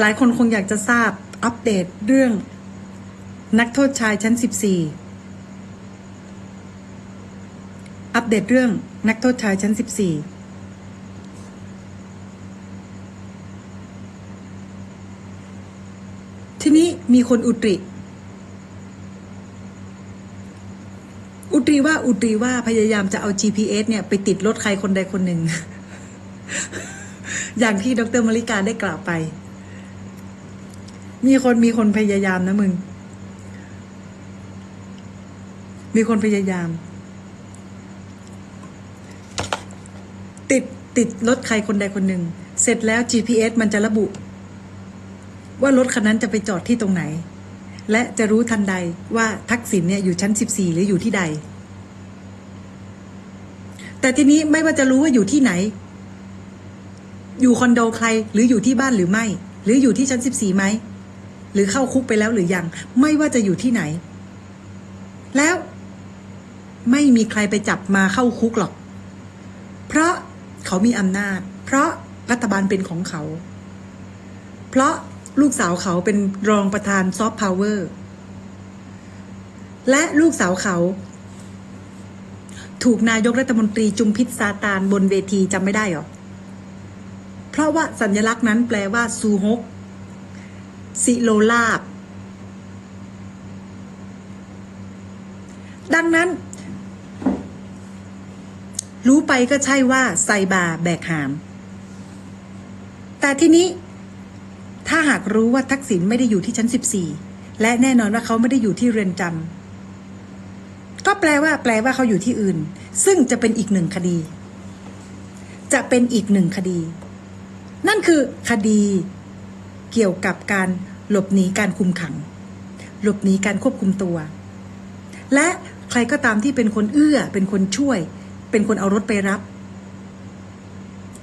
หลายคนคงอยากจะทราบอัปเดตเรื่อง นักโทษชายชั้น 14 อัปเดตเรื่องนักโทษชายชั้น 14 ทีนี้มีคนอุตริ อุตรีว่าอุตรีว่าพยายามจะเอา GPS เนี่ย ไปติดรถใครคนใดคนหนึ่ง อย่างที่ดรมริกาได้กล่าวไป มีคนมีคนพยายามนะมึง มีคนพยายาม ติดติดรถใครคนใดคนหนึ่ง เสร็จแล้ว GPS มันจะระบุ ว่ารถคันนั้นจะไปจอดที่ตรงไหน และจะรู้ทันใดว่าทักษิณเนี่ยอยู่ชั้น 14 หรืออยู่ที่ใด แต่ทีนี้ไม่ว่าจะรู้ว่าอยู่ที่ไหน อยู่คอนโดใครหรืออยู่ที่บ้านหรือไม่ หรืออยู่ที่ชั้น 14ไหม หรือเข้าคุกไปแล้วหรือยัง ไม่ว่าจะอยู่ที่ไหน แล้วไม่มีใครไปจับมาเข้าคุกหรอก เพราะเขามีอำนาจ เพราะรัฐบาลเป็นของเขา เพราะลูกสาวเขาเป็นรองประธานซอฟต์พาวเวอร์ และลูกสาวเขา ถูกนายกรัฐมนตรีจุมพิษซาตานบนเวทีจำไม่ได้หรอ เพราะว่าสัญลักษณ์นั้นแปลว่าซูฮก สิโลลาบ ดังนั้น รู้ไปก็ใช่ว่าไซบาแบกหาม แต่ทีนี้ ถ้าหากรู้ว่าทักษิณไม่ได้อยู่ที่ชั้น 14 และแน่นอนว่าเขาไม่ได้อยู่ที่เรือนจำก็แปลว่าแปลว่าเขาอยู่ที่อื่น ซึ่งจะเป็นอีกหนึ่งคดี จะเป็นอีกหนึ่งคดี นั่นคือคดี เกี่ยวกับการหลบหนีการคุมขัง หลบหนีการควบคุมตัว และใครก็ตามที่เป็นคนเอื้อ เป็นคนช่วย เป็นคนเอารถไปรับ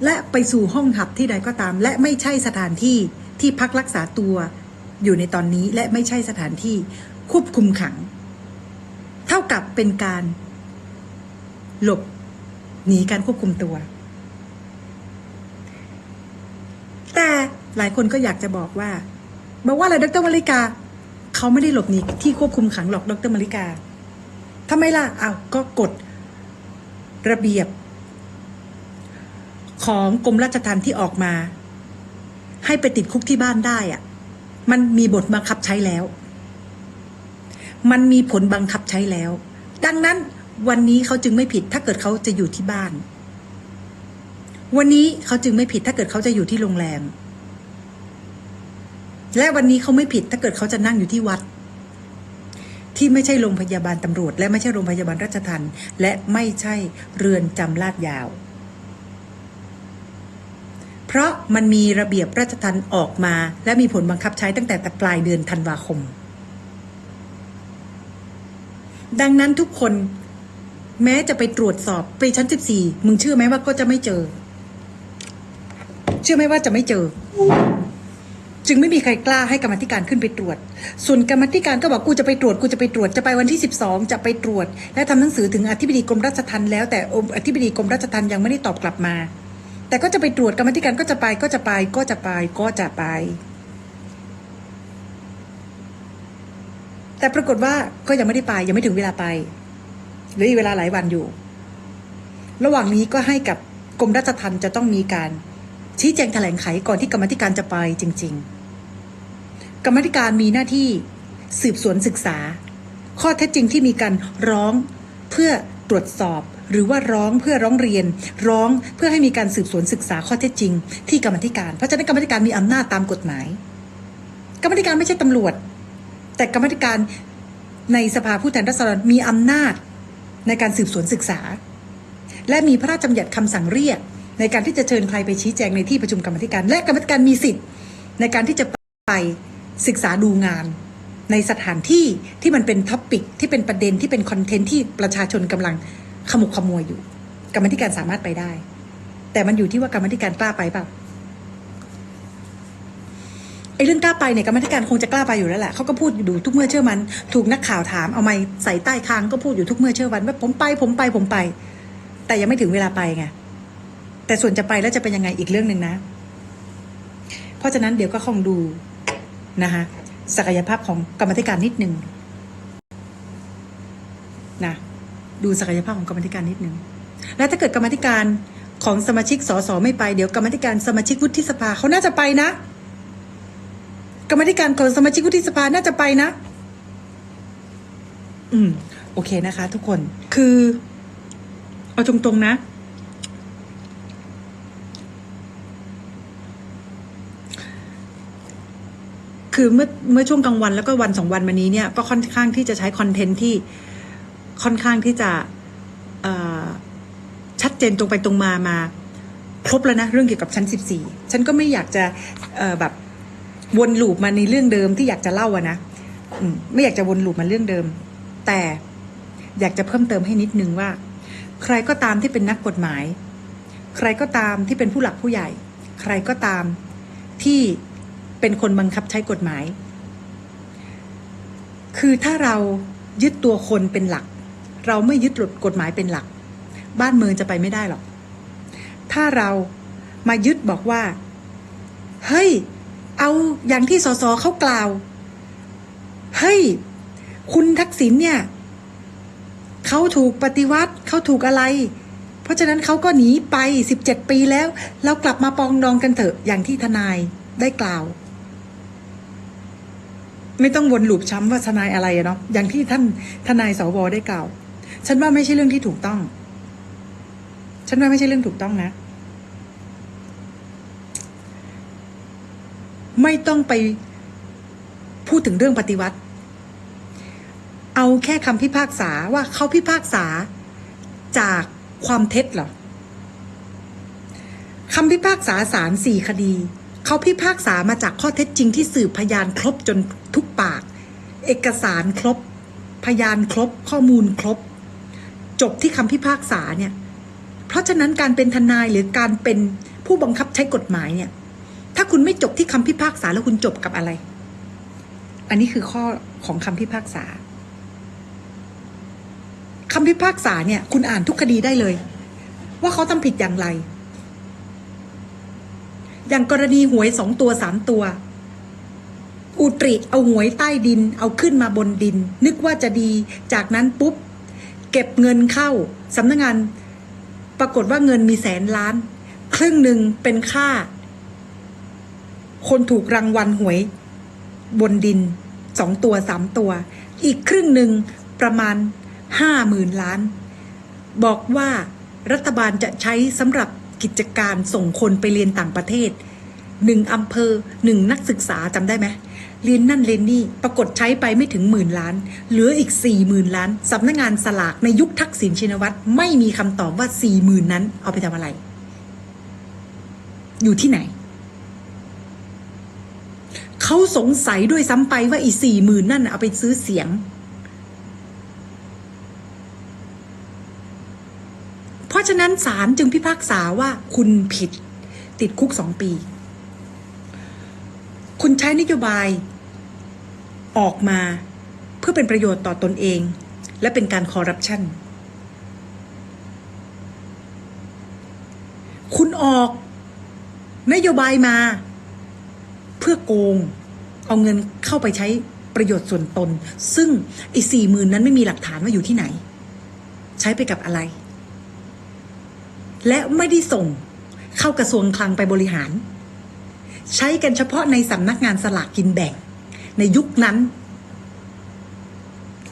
และไปสู่ห้องหับที่ใดก็ตาม และไม่ใช่สถานที่ที่พักรักษาตัวอยู่ในตอนนี้และไม่ใช่สถานที่ควบคุมขัง เท่ากับเป็นการ หลบหนีการควบคุมตัว แต่ หลายคนก็อยากจะบอกว่า บอกว่าอะไรดรมาริกา เขาไม่ได้หลบหนีที่ควบคุมขังหรอกดรมาริกาทำไมล่ะอ้าวก็กฎระเบียบ ของกรมราชทัณฑ์ที่ออกมา ให้ไปติดคุกที่บ้านได้อะมันมีบทบังคับใช้แล้ว มันมีผลบังคับใช้แล้ว ดังนั้นวันนี้เขาจึงไม่ผิดถ้าเกิดเขาจะอยู่ที่บ้าน วันนี้เขาจึงไม่ผิดถ้าเกิดเขาจะอยู่ที่โรงแรม และวันนี้เขาไม่ผิดถ้าเกิดเขาจะนั่งอยู่ที่วัด ที่ไม่ใช่โรงพยาบาลตำรวจ และไม่ใช่โรงพยาบาลราชทัณฑ์และไม่ใช่เรือนจำลาดยาว เพราะมันมีระเบียบราชทัณฑ์ออกมา และมีผลบังคับใช้ตั้งแต่ปลายเดือนธันวาคม ดังนั้นทุกคนแม้จะไปตรวจสอบไปชั้น14มึงเชื่อไหมว่าก็จะไม่เจอ เชื่อไหมว่าจะไม่เจอ จึงไม่มีใครกล้าให้กรรมธิการขึ้นไปตรวจ ส่วนกรรมธิการก็บอกกูจะไปตรวจกูจะไปตรวจจะไปวันที่ 12 จะไปตรวจ และทำหนังสือถึงอธิบดีกรมราชทัณฑ์แล้วแต่อธิบดีกรมราชทัณฑ์ยังไม่ได้ตอบกลับมา แต่ก็จะไปตรวจกรรมธิการก็จะไปก็จะไปก็จะไปก็จะไป แต่ปรากฏว่าก็ยังไม่ได้ไปยังไม่ถึงเวลาไปหลืออีกเวลาหลายวันอยู่ ระหว่างนี้ก็ให้กับกรมราชทัณฑ์จะต้องมีการชี้แจงแถลงไขก่อนที่กรรมธิการจะไปจริง ๆ กรรมธิการมีหน้าที่สืบสวนศึกษา ข้อเท็จจริงที่มีการร้องเพื่อตรวจสอบ หรือว่าร้องเพื่อร้องเรียน ร้องเพื่อให้มีการสืบสวนศึกษาข้อเท็จจริง ที่กรรมธิการ เพราะฉะนั้นกรรมธิการมีอำนาจตามกฎหมาย กรรมธิการไม่ใช่ตำรวจ แต่กรรมธิการในสภาผู้แทนราษฎรมีอำนาจในการสืบสวนศึกษา และมีพระราชบัญญัติคำสั่งเรียก ในการที่จะเชิญใครไปชี้แจงในที่ประชุมกรรมธิการ และกรรมธิการมีสิทธิ์ในการที่จะไป ศึกษาดูงาน ในสถานที่ที่มันเป็นท็อปปิกที่เป็นประเด็นที่เป็นคอนเทนต์ที่ประชาชนกำลังขมุกขมัวอยู่ กรรมธิการสามารถไปได้ แต่มันอยู่ที่ว่ากรรมธิการกล้าไปเปล่าไอ้เรื่องกล้าไปเนี่ยกรรมธิการคงจะกล้าไปอยู่แล้วแหละเขาก็พูดอยู่ทุกเมื่อเชื่อมัน ถูกนักข่าวถามเอาไม้ใส่ใต้คางก็พูดอยู่ทุกเมื่อเชื่อวันว่าผมไปผมไปผมไป แต่ยังไม่ถึงเวลาไปไงแต่ส่วนจะไปแล้วจะเป็นยังไงอีกเรื่องหนึ่งนะ เพราะฉะนั้นเดี๋ยวก็คงดู นะคะศักยภาพของกรรมธิการนิดหนึ่งนะดูศักยภาพของกรรมธิการนิดหนึ่งแล้วถ้าเกิดกรรมธิการของสมาชิกสสไม่ไปเดี๋ยวกรรมธิการสมาชิกวุฒิสภาเขาน่าจะไปนะ กรรมธิการของสมาชิกวุฒิสภาน่าจะไปนะ อืม โอเคนะคะ ทุกคนคือ เอาตรงๆนะ คือเมื่อเมื่อช่วงกลางวันแล้วก็วันสองวันมานี้เนี่ยก็ค่อนข้างที่จะใช้คอนเทนต์ที่ค่อนข้างที่จะชัดเจนตรงไปตรงมามาครบแล้วนะเรื่องเกี่ยวกับชั้นสิบสี่ฉันก็ไม่อยากจะแบบวนลูปมาในเรื่องเดิมที่อยากจะเล่าอะนะไม่อยากจะวนลูปมาเรื่องเดิม แต่อยากจะเพิ่มเติมให้นิดนึงว่า ใครก็ตามที่เป็นนักกฎหมาย ใครก็ตามที่เป็นผู้หลักผู้ใหญ่ ใครก็ตามที่ เป็นคนบังคับใช้กฎหมาย คือถ้าเรายึดตัวคนเป็นหลัก เราไม่ยึดหลุดกฎหมายเป็นหลัก บ้านเมืองจะไปไม่ได้หรอก ถ้าเรามายึดบอกว่า เฮ้ย เอาอย่างที่สสเขากล่าว เฮ้ย คุณทักษิณเนี่ยเขาถูกปฏิวัติเขาถูกอะไร เพราะฉะนั้นเขาก็หนีไป 17 ปีแล้ว เรากลับมาปองดองกันเถอะอย่างที่ทนายได้กล่าว ไม่ต้องวนลูปช้ำว่าทนายอะไรเนาะอย่างที่ท่านทนายสวได้กล่าว ฉันว่าไม่ใช่เรื่องที่ถูกต้อง ฉันว่าไม่ใช่เรื่องถูกต้องนะ ไม่ต้องไปพูดถึงเรื่องปฏิวัติ เอาแค่คำพิพากษาว่าเขาพิพากษาจากความเท็จเหรอคำพิพากษาศาลสี่คดี เขาพิพากษามาจากข้อเท็จจริงที่สืบพยานครบจนทุกปาก เอกสารครบ พยานครบ ข้อมูลครบ จบที่คำพิพากษาเนี่ย เพราะฉะนั้นการเป็นทนายหรือการเป็นผู้บังคับใช้กฎหมายเนี่ย ถ้าคุณไม่จบที่คำพิพากษาแล้วคุณจบกับอะไร อันนี้คือข้อของคำพิพากษาคำพิพากษาเนี่ย คุณอ่านทุกคดีได้เลย ว่าเขาทำผิดอย่างไร อย่างกรณีหวยสองตัวสามตัว อุตริเอาหวยใต้ดิน เอาขึ้นมาบนดิน นึกว่าจะดี จากนั้นปุ๊บ เก็บเงินเข้าสำนักงาน ปรากฏว่าเงินมีแสนล้าน ครึ่งหนึ่งเป็นค่า คนถูกรางวัลหวย บนดินสองตัวสามตัว อีกครึ่งหนึ่งประมาณห้าหมื่นล้าน บอกว่ารัฐบาลจะใช้สำหรับ กิจการส่งคนไปเรียนต่างประเทศหนึ่งอำเภอหนึ่งนักศึกษาจำได้ไหมเรียนนั่นเรียนนี่ปรากฏใช้ไปไม่ถึงหมื่นล้าน เหลืออีกสี่หมื่นล้านสำนักงานสลากในยุคทักษิณชินวัตรไม่มีคำตอบว่าสี่หมื่นนั้น เอาไปทำอะไร อยู่ที่ไหน เขาสงสัยด้วยซ้ำไปว่าอีสี่หมื่นนั่นเอาไปซื้อเสียง เพราะ ฉะนั้นศาลจึงพิพากษาว่าคุณผิด ติดคุกสองปี คุณใช้นโยบาย ออกมาเพื่อเป็นประโยชน์ต่อตนเอง และเป็นการคอร์รัปชันคุณออก นโยบายมา เพื่อโกง เอาเงินเข้าไปใช้ประโยชน์ส่วนตน ซึ่งไอ้สี่หมื่นนั้นไม่มีหลักฐานว่าอยู่ที่ไหน ใช้ไปกับอะไร และไม่ได้ส่งเข้ากระทรวงคลังไปบริหาร ใช้กันเฉพาะในสำนักงานสลากกินแบ่ง ในยุคนั้น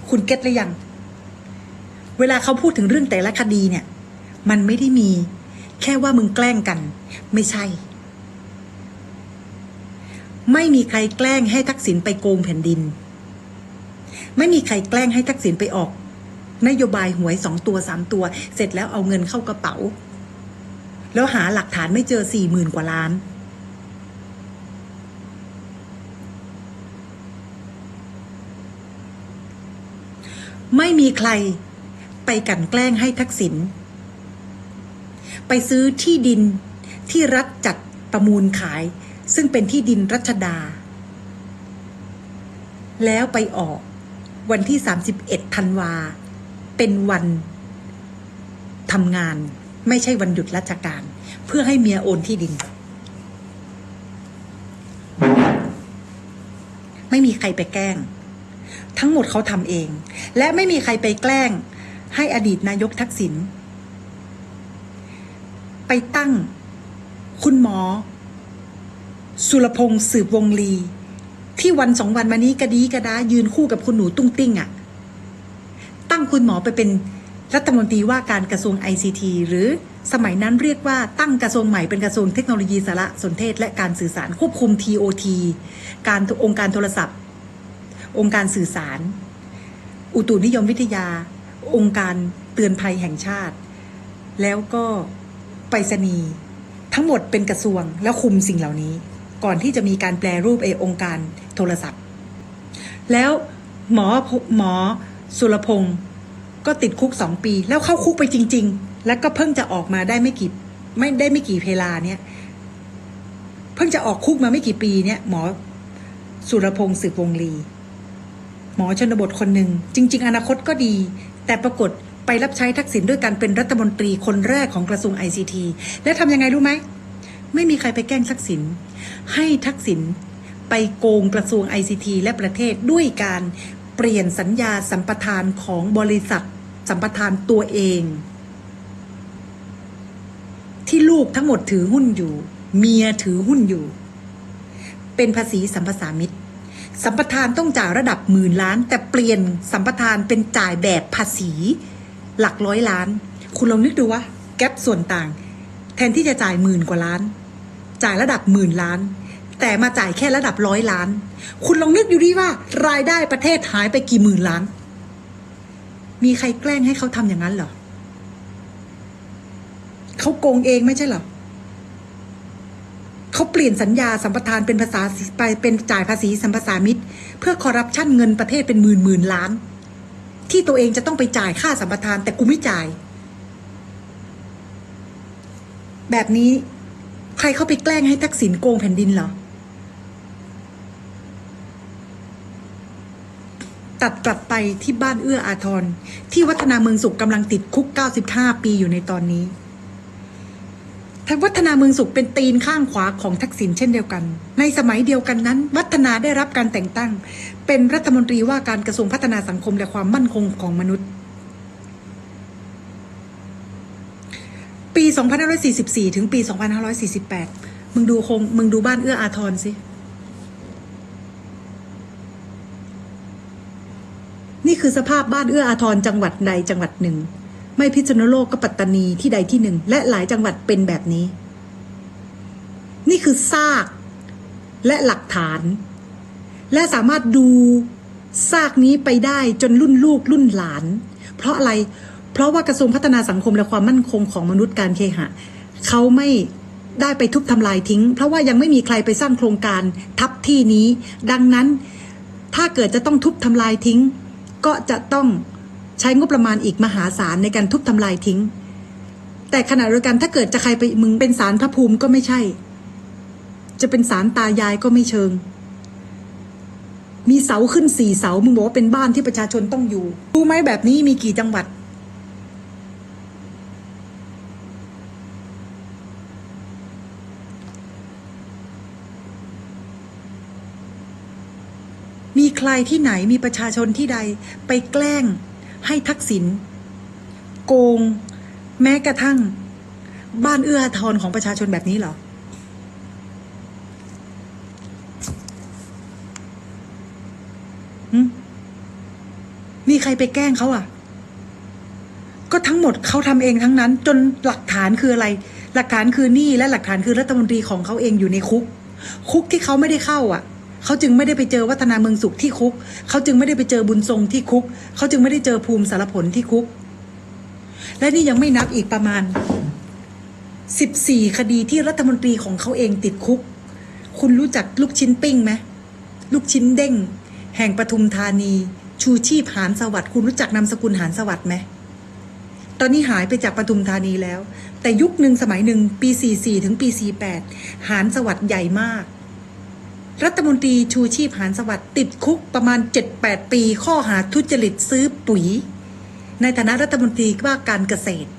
คุณเก็ตหรือยัง เวลาเขาพูดถึงเรื่องแต่ละคดีเนี่ย มันไม่ได้มี แค่ว่ามึงแกล้งกัน ไม่ใช่ ไม่มีใครแกล้งให้ทักษิณไปโกงแผ่นดิน ไม่มีใครแกล้งให้ทักษิณไปออกนโยบายหวยสองตัวสามตัว เสร็จแล้วเอาเงินเข้ากระเป๋า แล้วหาหลักฐานไม่เจอสี่หมื่นกว่าล้าน ไม่มีใครไปกลั่นแกล้งให้ทักษิณไปซื้อที่ดินที่รัฐจัดประมูลขาย ซึ่งเป็นที่ดินรัชดา แล้วไปออกวันที่ 31ธันวา เป็นวันทำงาน ไม่ใช่วันหยุดราชการ เพื่อให้เมียโอนที่ดิน ไม่มีใครไปแกล้ง ทั้งหมดเขาทำเอง และไม่มีใครไปแกล้ง ให้อดีตนายกทักษิณไปตั้ง คุณหมอ สุรพงษ์สืบวงลี ที่วันสองวันมานี้กระดีกระดายืนคู่กับคุณหนูตุ้งติ้งอะ่ะ ตั้งคุณหมอไปเป็น รัฐมนตรีว่าการกระทรวง ICT หรือสมัยนั้นเรียกว่าตั้งกระทรวงใหม่เป็นกระทรวงเทคโนโลยีสารสนเทศ และการสื่อสารควบคุม TOT การองค์การโทรศัพท์ องค์การสื่อสาร อุตุนิยมวิทยา องค์การเตือนภัยแห่งชาติ แล้วก็ไปรษณีย์ทั้งหมดเป็นกระทรวงแล้วคุมสิ่งเหล่านี้ ก่อนที่จะมีการแปลรูปเอองค์การโทรศัพท์ แล้วหมอหมอสุรพงศ์ ก็ติดคุกสองปี แล้วเข้าคุกไปจริง ๆ แล้วก็เพิ่งจะออกมาได้ไม่กี่ไม่ได้ไม่กี่เวลาเนี่ยเพิ่งจะออกคุกมาไม่กี่ปีเนี่ย หมอสุรพงศ์สืบวงลี หมอชนบทคนหนึ่งจริง ๆ อนาคตก็ดี แต่ปรากฏไปรับใช้ทักษิณด้วยการเป็นรัฐมนตรีคนแรกของกระทรวง ICT และทำยังไงรู้ไหม ไม่มีใครไปแกล้งทักษิณให้ทักษิณไปโกงกระทรวง ICT และประเทศด้วยการเปลี่ยนสัญญาสัมปทานของบริษัท สัมปทานตัวเอง ที่ลูกทั้งหมดถือหุ้นอยู่ เมียถือหุ้นอยู่ เป็นภาษีสัมปสามิตสัมปทานต้องจ่ายระดับหมื่นล้าน แต่เปลี่ยนสัมปทานเป็นจ่ายแบบภาษีหลักร้อยล้าน คุณลองนึกดูว่าแก๊ปส่วนต่าง แทนที่จะจ่ายหมื่นกว่าล้าน จ่ายระดับหมื่นล้าน แต่มาจ่ายแค่ระดับร้อยล้าน คุณลองนึกดูดิว่า รายได้ประเทศหายไปกี่หมื่นล้าน มีใครแกล้งให้เขาทำอย่างนั้นเหรอเขาโกงเองไม่ใช่เหรอเขาเปลี่ยนสัญญาสัมปทานเป็นภาษาไปเป็นจ่ายภาษีสัมปสามิตร เพื่อคอร์รัปชันเงินประเทศเป็นหมื่นหมื่นล้าน ที่ตัวเองจะต้องไปจ่ายค่าสัมปทาน แต่กูไม่จ่าย แบบนี้ใครเข้าไปแกล้งให้ทักษิณโกงแผ่นดินเหรอ ตัดกลับไปที่บ้านเอื้ออาทร ที่วัฒนาเมืองสุขกำลังติดคุก 95 ปีอยู่ในตอนนี้ทางวัฒนาเมืองสุขเป็นตีนข้างขวาของทักษิณเช่นเดียวกัน ในสมัยเดียวกันนั้น วัฒนาได้รับการแต่งตั้ง เป็นรัฐมนตรีว่าการกระทรวงพัฒนาสังคมและความมั่นคงของมนุษย์ ปี 2544 ถึงปี 2548 มึงดูคงมึงดูบ้านเอื้ออาทรสิ คือสภาพบ้านเอื้ออาทรจังหวัดใดจังหวัดหนึ่ง ไม่พิษณุโลกก็ปัตตานีที่ใดที่หนึ่ง และหลายจังหวัดเป็นแบบนี้ นี่คือซากและหลักฐาน และสามารถดูซากนี้ไปได้จนรุ่นลูกรุ่นหลาน เพราะอะไร เพราะว่ากระทรวงพัฒนาสังคมและความมั่นคงของมนุษย์การเคหะเขาไม่ได้ไปทุบทำลายทิ้ง เพราะว่ายังไม่มีใครไปสร้างโครงการทับที่นี้ ดังนั้นถ้าเกิดจะต้องทุบทำลายทิ้ง ก็จะต้องใช้งบประมาณอีกมหาศาลในการทุบทำลายทิ้ง แต่ขณะเดียวกันถ้าเกิดจะใครไปมึงเป็นสารพระภูมิก็ไม่ใช่ จะเป็นสารตายายก็ไม่เชิง มีเสาขึ้นสี่เสามึงบอกว่าเป็นบ้านที่ประชาชนต้องอยู่รู้ไหมแบบนี้มีกี่จังหวัด รที่ไหนมีประชาชนที่ใดไปแกล้งให้ทักษิณโกง แม้กระทั่ง บ้านเอื้ออาทรของประชาชนแบบนี้เหรอ มีใครไปแกล้งเขาอะ ก็ทั้งหมดเขาทำเองทั้งนั้น จนหลักฐานคืออะไร หลักฐานคือหนี่และหลักฐานคือรัฐมนตรีของเขาเองอยู่ในคุก คุกที่เขาไม่ได้เข้าอะ เขาจึงไม่ได้ไปเจอวัฒนาเมืองสุขที่คุก เขาจึงไม่ได้ไปเจอบุญทรงที่คุก เขาจึงไม่ได้เจอภูมิสารผลที่คุก และนี่ยังไม่นับอีกประมาณสิบสี่คดีที่รัฐมนตรีของเขาเองติดคุก คุณรู้จักลูกชิ้นปิ้งไหมลูกชิ้นเด้ง แห่งปทุมธานี ชูชีพหานสวัสดิ์คุณรู้จักนามสกุลหานสวัสดิ์ไหมตอนนี้หายไปจากปทุมธานีแล้ว แต่ยุคหนึ่งสมัยหนึ่งปี 44 ถึงปี 48 หานสวัสดิ์ใหญ่มาก รัฐมนตรีชูชีพหานสวัสดิ์ติดคุกประมาณ 7-8 ปี ข้อหาทุจริตซื้อปุ๋ย ในฐานะรัฐมนตรีว่าการเกษตร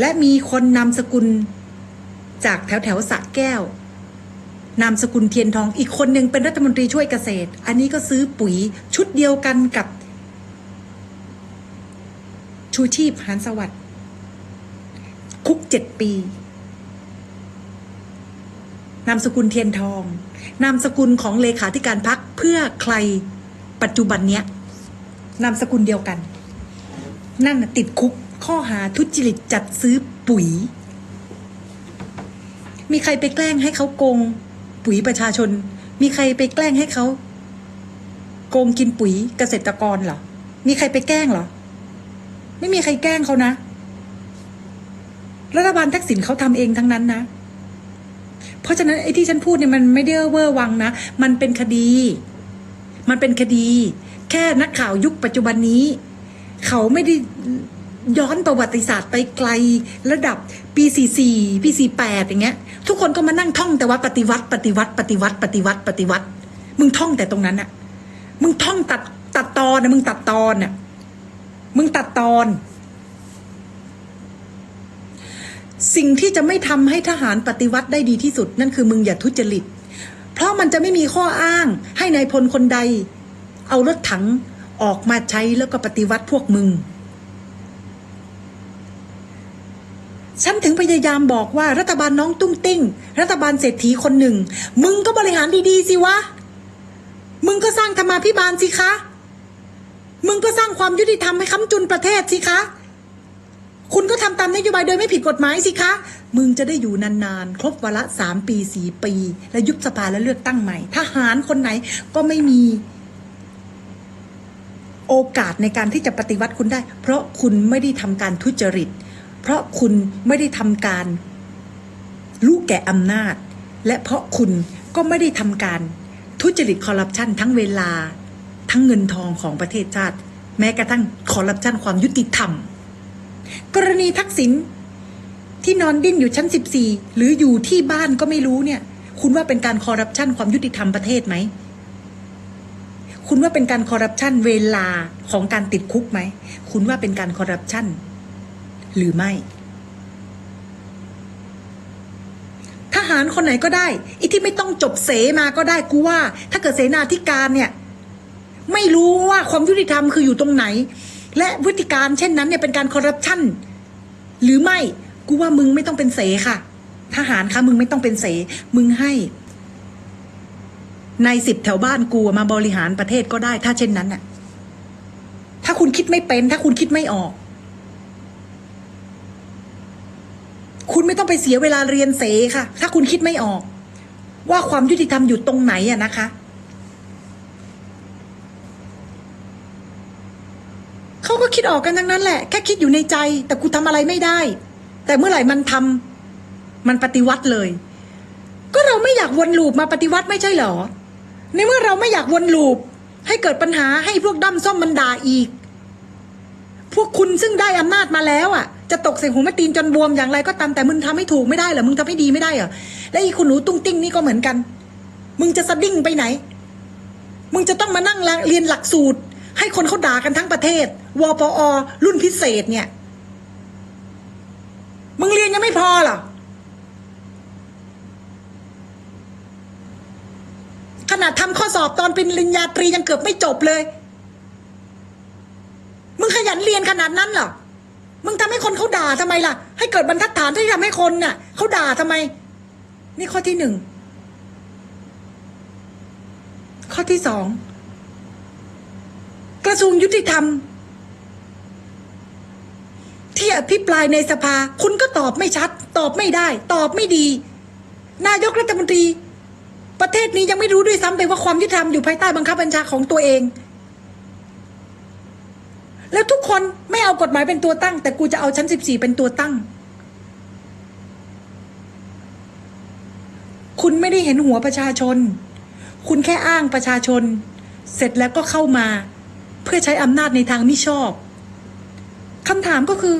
และมีคนนามสกุลจากแถวแถวสะแก้วนามสกุลเทียนทองอีกคนหนึ่งเป็นรัฐมนตรีช่วยเกษตร อันนี้ก็ซื้อปุ๋ยชุดเดียวกันกับ ชูชีพหานสวัสดิ์คุกเจ็ดปี นามสกุลเทียนทอง นามสกุลของเลขาธิการพักเพื่อใครปัจจุบันเนี้ยนามสกุลเดียวกัน นั่นติดคุกข้อหาทุจริตจัดซื้อปุ๋ย มีใครไปแกล้งให้เขาโกงปุ๋ยประชาชน มีใครไปแกล้งให้เขาโกงกินปุ๋ยเกษตรกรเหรอ มีใครไปแกล้งเหรอ ไม่มีใครแกล้งเขานะ รัฐบาลทักษิณเขาทำเองทั้งนั้นนะ เพราะฉะนั้นไอ้ที่ฉันพูดเนี่ยมันไม่ได้เวอร์วังนะ มันเป็นคดี มันเป็นคดี แค่นักข่าวยุคปัจจุบันนี้ เขาไม่ได้ย้อนประวัติศาสตร์ไปไกลระดับปี 44 ปี 48 อย่างเงี้ย ทุกคนก็มานั่งท่องแต่ว่าปฏิวัติ ปฏิวัติ ปฏิวัติ ปฏิวัติ ปฏิวัติ มึงท่องแต่ตรงนั้นอะมึงท่องตัดตัดตอนนะมึงตัดตอนน่ะมึงตัดตอน สิ่งที่จะไม่ทำให้ทหารปฏิวัติได้ดีที่สุด นั่นคือมึงอย่าทุจริต เพราะมันจะไม่มีข้ออ้างให้นายพลคนใด เอารถถังออกมาใช้แล้วก็ปฏิวัติพวกมึง ฉันถึงพยายามบอกว่ารัฐบาลน้องตุ้งติ้ง รัฐบาลเศรษฐีคนหนึ่ง มึงก็บริหารดีๆสิวะ มึงก็สร้างธรรมาภิบาลสิคะ มึงก็สร้างความยุติธรรมให้ค้ำจุนประเทศสิคะ คุณก็ทำตามนโยบายโดยไม่ผิดกฎหมายสิคะ มึงจะได้อยู่นานๆ ครบวาระสามปีสี่ปี และยุบสภาและเลือกตั้งใหม่ ทหารคนไหนก็ไม่มีโอกาสในการที่จะปฏิวัติคุณได้ เพราะคุณไม่ได้ทำการทุจริต เพราะคุณไม่ได้ทำการรู้แก่อำนาจ และเพราะคุณก็ไม่ได้ทำการทุจริตคอร์รัปชันทั้งเวลา ทั้งเงินทองของประเทศชาติ แม้กระทั่งคอร์รัปชันความยุติธรรม กรณีทักษิณที่นอนดิ้นอยู่ชั้น 14 หรืออยู่ที่บ้านก็ไม่รู้เนี่ย คุณว่าเป็นการคอร์รัปชันความยุติธรรมประเทศไหม คุณว่าเป็นการคอร์รัปชันเวลาของการติดคุกไหม คุณว่าเป็นการคอร์รัปชันหรือไม่ ทหารคนไหนก็ได้ไอีที่ไม่ต้องจบเสมาก็ได้กูว่า ถ้าเกิดเสนาธิการเนี่ย ไม่รู้ว่าความยุติธรรมคืออยู่ตรงไหน และพฤติการเช่นนั้นเนี่ยเป็นการคอร์รัปชันหรือไม่กูว่ามึงไม่ต้องเป็นเสค่ะ ทหารคะมึงไม่ต้องเป็นเส มึงให้ในสิบแถวบ้านกูมาบริหารประเทศก็ได้ ถ้าเช่นนั้นน่ะ ถ้าคุณคิดไม่เป็น ถ้าคุณคิดไม่ออก คุณไม่ต้องไปเสียเวลาเรียนเสค่ะ ถ้าคุณคิดไม่ออก ว่าความยุติธรรมอยู่ตรงไหนอะนะคะ เขาก็ คิดออกกันทั้งนั้นแหละ แค่คิดอยู่ในใจ แต่กูทำอะไรไม่ได้ แต่เมื่อไหร่มันทำมันปฏิวัติเลย ก็เราไม่อยากวนลูปมาปฏิวัติไม่ใช่เหรอ ในเมื่อเราไม่อยากวนลูป ให้เกิดปัญหาให้พวกด้อมส้มมันด่าอีก พวกคุณซึ่งได้อำนาจมาแล้วอะ จะตกใส่หูแม่ตีนจนบวมอย่างไรก็ตามแต่มึงทำให้ถูกไม่ได้เหรอมึงทำให้ดีไม่ได้เหรอและอีคุณหนูตุ้งติ้งนี่ก็เหมือนกัน มึงจะสะดิ้งไปไหน มึงจะต้องมานั่งเรียนหลักสูตร ให้คนเขาด่ากันทั้งประเทศวปอ รุ่นพิเศษเนี่ย มึงเรียนยังไม่พอเหรอขนาดทำข้อสอบตอนเป็นปริญญาตรียังเกือบไม่จบเลย มึงขยันเรียนขนาดนั้นเหรอ มึงทำให้คนเขาด่าทำไมล่ะ ให้เกิดบรรทัดฐานที่ทำให้คนน่ะเขาด่าทำไม นี่ข้อที่หนึ่ง ข้อที่สอง ระทรวงยุติธรรม ที่อภิปรายในสภา คุณก็ตอบไม่ชัด ตอบไม่ได้ ตอบไม่ดี นายกรัฐมนตรี ประเทศนี้ยังไม่รู้ด้วยซ้ำไปว่าความยุติธรรมอยู่ภายใต้บังคับบัญชาของตัวเอง แล้วทุกคนไม่เอากฎหมายเป็นตัวตั้ง แต่กูจะเอาชั้นสิบสี่เป็นตัวตั้ง คุณไม่ได้เห็นหัวประชาชน คุณแค่อ้างประชาชน เสร็จแล้วก็เข้ามา เพื่อใช้อำนาจในทางมิชอบคำถามก็คือ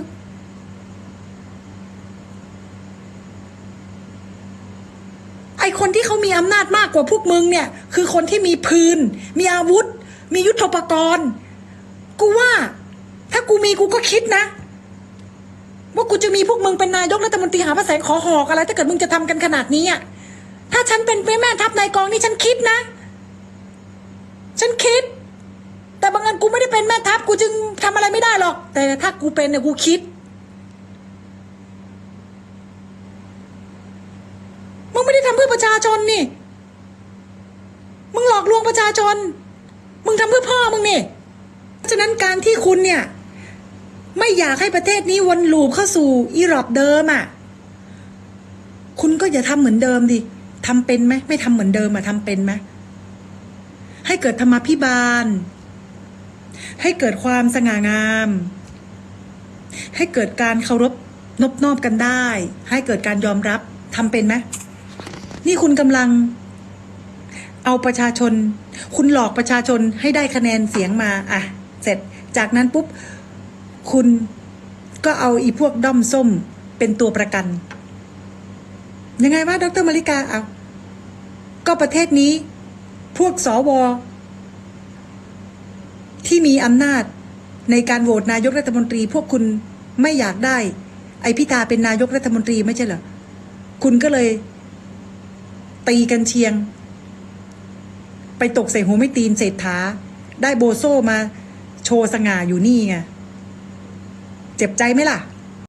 ไอคนที่เขามีอำนาจมากกว่าพวกมึงเนี่ย คือคนที่มีปืนมีอาวุธ มียุทโธปกรณ์ กูว่า ถ้ากูมีกูก็คิดนะว่ากูจะมีพวกมึงเป็นนายกรัฐมนตรีหาพระแสงขอหอกอะไร ถ้าเกิดมึงจะทำกันขนาดนี้อะถ้าฉันเป็นแม่ทัพนายกองนี่ฉันคิดนะ ฉันคิด ไม่ได้เป็นแม่ทัพกูจึงทำอะไรไม่ได้หรอก แต่ถ้ากูเป็นเนี่ยกูคิดมึงไม่ได้ทำเพื่อประชาชนนี่ มึงหลอกลวงประชาชน มึงทำเพื่อพ่อมึงนี่ฉะนั้นการที่คุณเนี่ย ไม่อยากให้ประเทศนี้วนลูปเข้าสู่อีรอบเดิมอะ่ะ คุณก็อย่าทำเหมือนเดิมดิทำเป็นไหมไม่ทำเหมือนเดิมอะทำเป็นไหมให้เกิดธรรมาภิบาล ให้เกิดความสง่างาม ให้เกิดการเคารพนบนอบกันได้ ให้เกิดการยอมรับทำเป็นไหมนี่คุณกำลัง เอาประชาชน คุณหลอกประชาชนให้ได้คะแนนเสียงมาอะเสร็จจากนั้นปุ๊บ คุณก็เอาอีพวกด้อมส้มเป็นตัวประกัน ยังไงวะดรมาริกาเอาก็ประเทศนี้ พวกสว ที่มีอำนาจในการโหวตนายกรัฐมนตรี พวกคุณไม่อยากได้ ไอพิธาเป็นนายกรัฐมนตรีไม่ใช่เหรอคุณก็เลย ตีกันเชียง ไปตกใส่หูไม่ตีนเศรษฐา ได้โบโซมาโชว์สง่าอยู่นี่ไงเจ็บใจไหมล่ะ